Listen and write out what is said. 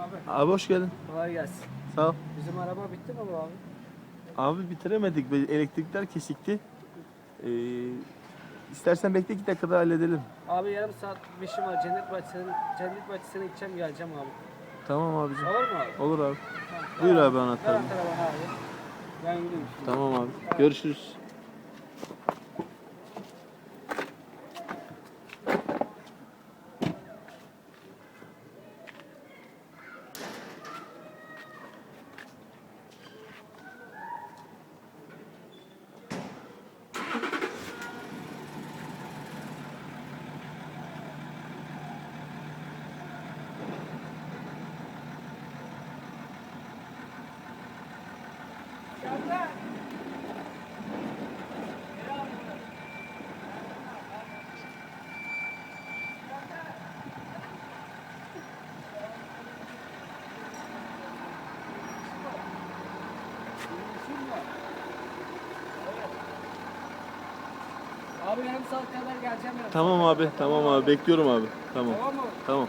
abi. Abi hoş geldin. Kolay gelsin. Sağ ol. Bizim araba bitti mi bu abi? Abi bitiremedik. Elektrikler kesikti. Ee, istersen bekle iki dakikada halledelim. Abi yarım saat bir işim var. Cennet Bahçesi'nin Cennet Bahçesi'ne gideceğim geleceğim abi. Tamam abicim. Olur mu abi? Olur abi. Tamam. Buyur abi Ver anahtarını. anahtarı bana abi. Ben şimdi. Tamam abi. Görüşürüz. Abi yarım saat kadar geleceğim. Tamam abi. Tamam abi. Bekliyorum abi. Tamam. Tamam mı? Tamam.